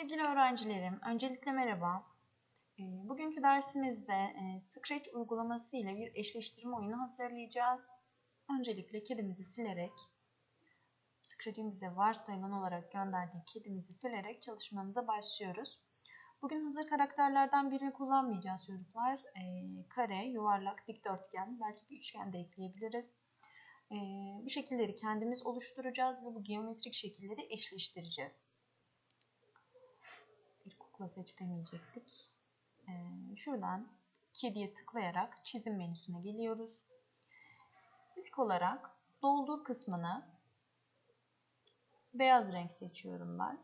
Sevgili öğrencilerim, öncelikle merhaba. Ee, Bugünkü dersimizde e, Scratch uygulaması ile bir eşleştirme oyunu hazırlayacağız. Öncelikle kedimizi silerek, Scratch'in bize varsayılan olarak gönderdiği kedimizi silerek çalışmamıza başlıyoruz. Bugün hazır karakterlerden birini kullanmayacağız çocuklar. Ee, Kare, yuvarlak, dikdörtgen, belki bir üçgen de ekleyebiliriz. Ee, Bu şekilleri kendimiz oluşturacağız ve bu geometrik şekilleri eşleştireceğiz bir kukla seç demeyecektik. Ee, şuradan kediye tıklayarak çizim menüsüne geliyoruz. İlk olarak doldur kısmını beyaz renk seçiyorum ben.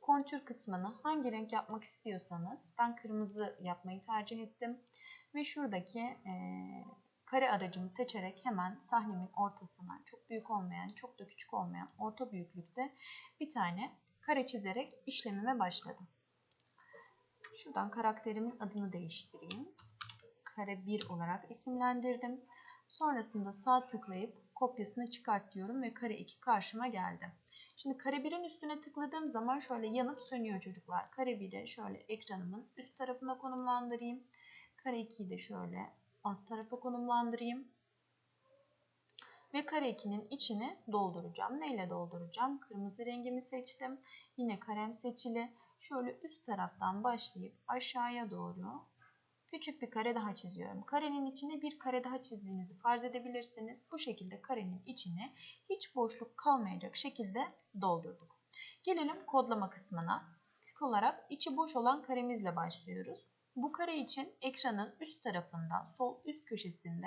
Kontür kısmını hangi renk yapmak istiyorsanız ben kırmızı yapmayı tercih ettim. Ve şuradaki e, kare aracımı seçerek hemen sahnemin ortasına çok büyük olmayan, çok da küçük olmayan orta büyüklükte bir tane kare çizerek işlemime başladım. Şuradan karakterimin adını değiştireyim. Kare 1 olarak isimlendirdim. Sonrasında sağ tıklayıp kopyasını çıkart diyorum ve kare 2 karşıma geldi. Şimdi kare 1'in üstüne tıkladığım zaman şöyle yanıp sönüyor çocuklar. Kare 1'i şöyle ekranımın üst tarafına konumlandırayım. Kare 2'yi de şöyle alt tarafa konumlandırayım. Ve kare 2'nin içini dolduracağım. Neyle dolduracağım? Kırmızı rengimi seçtim. Yine karem seçili. Şöyle üst taraftan başlayıp aşağıya doğru küçük bir kare daha çiziyorum. Karenin içine bir kare daha çizdiğinizi farz edebilirsiniz. Bu şekilde karenin içine hiç boşluk kalmayacak şekilde doldurduk. Gelelim kodlama kısmına. İlk olarak içi boş olan karemizle başlıyoruz. Bu kare için ekranın üst tarafında, sol üst köşesinde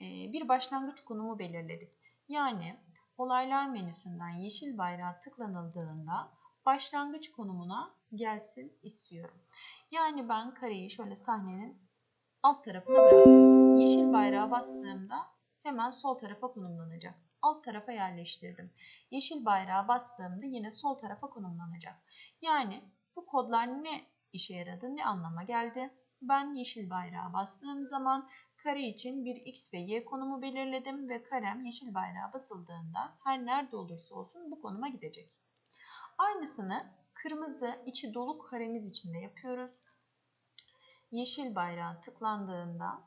bir başlangıç konumu belirledik. Yani olaylar menüsünden yeşil bayrağı tıklanıldığında başlangıç konumuna gelsin istiyorum. Yani ben kareyi şöyle sahnenin alt tarafına bıraktım. Yeşil bayrağa bastığımda hemen sol tarafa konumlanacak. Alt tarafa yerleştirdim. Yeşil bayrağa bastığımda yine sol tarafa konumlanacak. Yani bu kodlar ne işe yaradı, ne anlama geldi? Ben yeşil bayrağa bastığım zaman kare için bir x ve y konumu belirledim ve karem yeşil bayrağa basıldığında her nerede olursa olsun bu konuma gidecek. Aynısını kırmızı içi dolu karemiz için de yapıyoruz. Yeşil bayrağa tıklandığında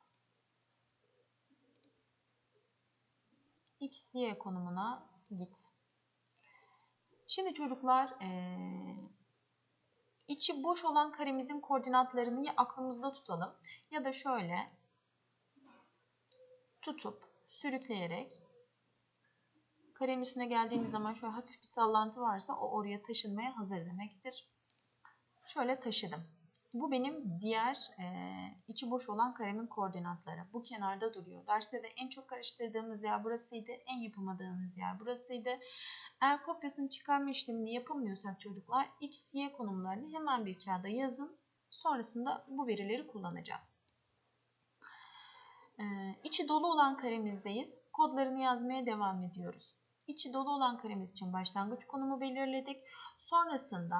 x, y konumuna git. Şimdi çocuklar ee, içi boş olan karemizin koordinatlarını aklımızda tutalım ya da şöyle tutup sürükleyerek karenin üstüne geldiğimiz zaman şöyle hafif bir sallantı varsa o oraya taşınmaya hazır demektir. Şöyle taşıdım. Bu benim diğer e, içi boş olan karemin koordinatları. Bu kenarda duruyor. Derste de en çok karıştırdığımız yer burasıydı. En yapamadığımız yer burasıydı. Eğer kopyasını çıkarma işlemini yapamıyorsak çocuklar x, y konumlarını hemen bir kağıda yazın. Sonrasında bu verileri kullanacağız. Ee, içi dolu olan karemizdeyiz. Kodlarını yazmaya devam ediyoruz. İçi dolu olan karemiz için başlangıç konumu belirledik. Sonrasında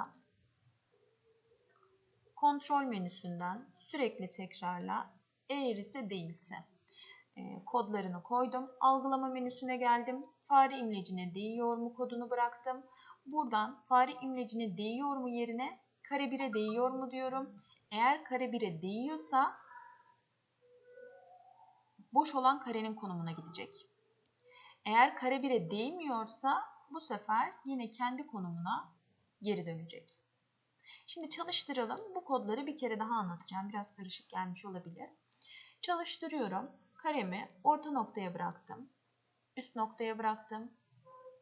kontrol menüsünden sürekli tekrarla eğer ise değilse e, kodlarını koydum. Algılama menüsüne geldim. Fare imlecine değiyor mu kodunu bıraktım. Buradan fare imlecine değiyor mu yerine kare 1'e değiyor mu diyorum. Eğer kare 1'e değiyorsa boş olan karenin konumuna gidecek. Eğer kare 1'e değmiyorsa bu sefer yine kendi konumuna geri dönecek. Şimdi çalıştıralım. Bu kodları bir kere daha anlatacağım. Biraz karışık gelmiş olabilir. Çalıştırıyorum. Karemi orta noktaya bıraktım. Üst noktaya bıraktım.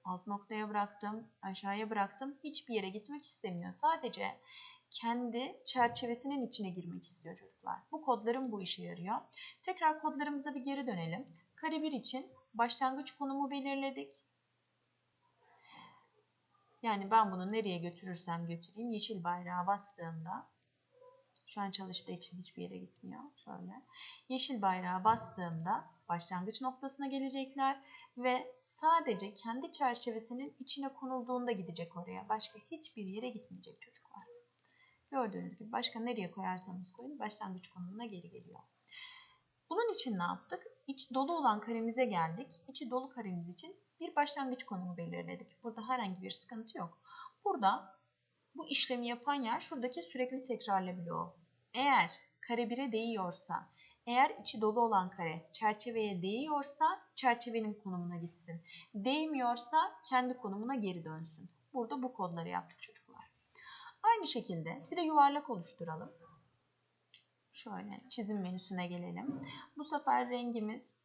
Alt noktaya bıraktım. Aşağıya bıraktım. Hiçbir yere gitmek istemiyor. Sadece kendi çerçevesinin içine girmek istiyor çocuklar. Bu kodların bu işe yarıyor. Tekrar kodlarımıza bir geri dönelim. Kare 1 için başlangıç konumu belirledik. Yani ben bunu nereye götürürsem götüreyim yeşil bayrağa bastığımda şu an çalıştığı için hiçbir yere gitmiyor. Şöyle. Yeşil bayrağa bastığımda başlangıç noktasına gelecekler ve sadece kendi çerçevesinin içine konulduğunda gidecek oraya. Başka hiçbir yere gitmeyecek çocuklar. Gördüğünüz gibi başka nereye koyarsanız koyun başlangıç konumuna geri geliyor. Bunun için ne yaptık? İç dolu olan karemize geldik. İçi dolu karemiz için bir başlangıç konumu belirledik. Burada herhangi bir sıkıntı yok. Burada bu işlemi yapan yer şuradaki sürekli tekrarla bloğu. Eğer kare 1'e değiyorsa, eğer içi dolu olan kare çerçeveye değiyorsa çerçevenin konumuna gitsin. Değmiyorsa kendi konumuna geri dönsün. Burada bu kodları yaptık çocuklar. Aynı şekilde bir de yuvarlak oluşturalım. Şöyle çizim menüsüne gelelim. Bu sefer rengimiz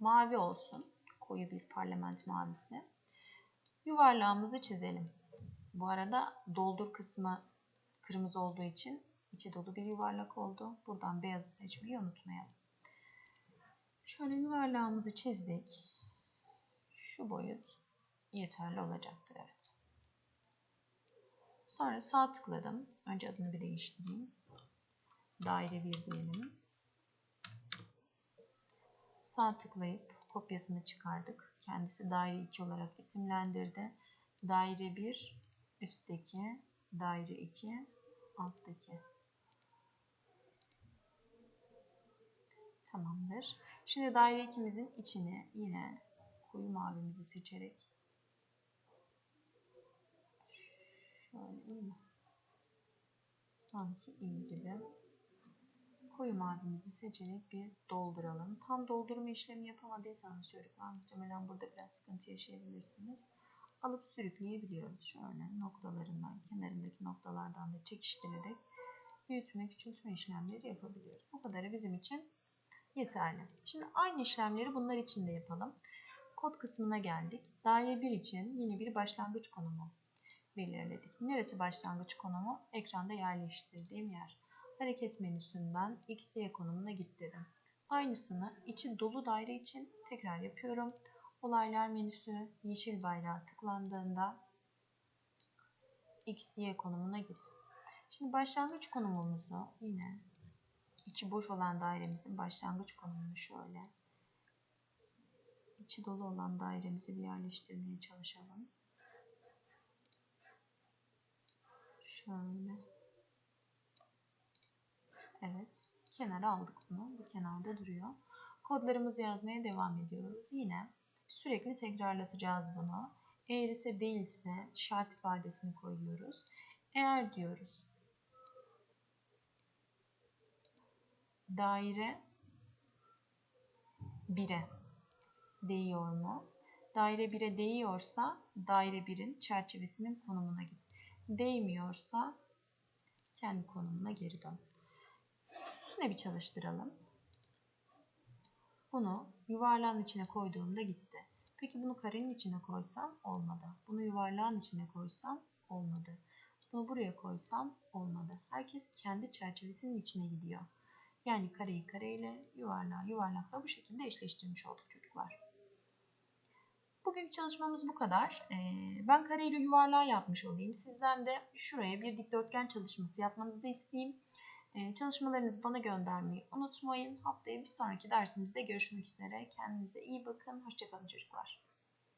mavi olsun. Koyu bir parlament mavisi. Yuvarlağımızı çizelim. Bu arada doldur kısmı kırmızı olduğu için içi dolu bir yuvarlak oldu. Buradan beyazı seçmeyi unutmayalım. Şöyle yuvarlağımızı çizdik. Şu boyut yeterli olacaktır. Evet. Sonra sağ tıkladım. Önce adını bir değiştireyim. Daire 1 diyelim. Sağ tıklayıp kopyasını çıkardık. Kendisi daire 2 olarak isimlendirdi. Daire 1 üstteki, daire 2 alttaki. Tamamdır. Şimdi daire 2'mizin içine yine koyu mavimizi seçerek şöyle? Sanki iyi gibi. Koyu mavimizi seçerek bir dolduralım. Tam doldurma işlemi yapamadıysanız çocuklar muhtemelen burada biraz sıkıntı yaşayabilirsiniz. Alıp sürükleyebiliyoruz. Şöyle noktalarından, kenarındaki noktalardan da çekiştirerek büyütme, küçültme işlemleri yapabiliyoruz. Bu kadarı bizim için yeterli. Şimdi aynı işlemleri bunlar için de yapalım. Kod kısmına geldik. Daire 1 için yine bir başlangıç konumu belirledik. Neresi başlangıç konumu? Ekranda yerleştirdiğim yer. Hareket menüsünden X, Y konumuna git dedim. Aynısını içi dolu daire için tekrar yapıyorum. Olaylar menüsü yeşil bayrağı tıklandığında X, Y konumuna git. Şimdi başlangıç konumumuzu yine içi boş olan dairemizin başlangıç konumunu şöyle içi dolu olan dairemizi bir yerleştirmeye çalışalım. Şöyle. Evet. Kenara aldık bunu. Bu kenarda duruyor. Kodlarımızı yazmaya devam ediyoruz. Yine sürekli tekrarlatacağız bunu. Eğer ise değilse şart ifadesini koyuyoruz. Eğer diyoruz daire 1'e değiyor mu? Daire 1'e değiyorsa daire 1'in çerçevesinin konumuna git. Değmiyorsa kendi konumuna geri dön. Yine bir çalıştıralım. Bunu yuvarlağın içine koyduğumda gitti. Peki bunu karenin içine koysam olmadı. Bunu yuvarlağın içine koysam olmadı. Bunu buraya koysam olmadı. Herkes kendi çerçevesinin içine gidiyor. Yani kareyi kareyle, yuvarlağı yuvarlakla bu şekilde eşleştirmiş olduk çocuklar. Bugünkü çalışmamız bu kadar. Ee, ben kareyle yuvarlağı yapmış olayım. Sizden de şuraya bir dikdörtgen çalışması yapmanızı isteyeyim. Ee, çalışmalarınızı bana göndermeyi unutmayın. Haftaya bir sonraki dersimizde görüşmek üzere. Kendinize iyi bakın. Hoşçakalın çocuklar.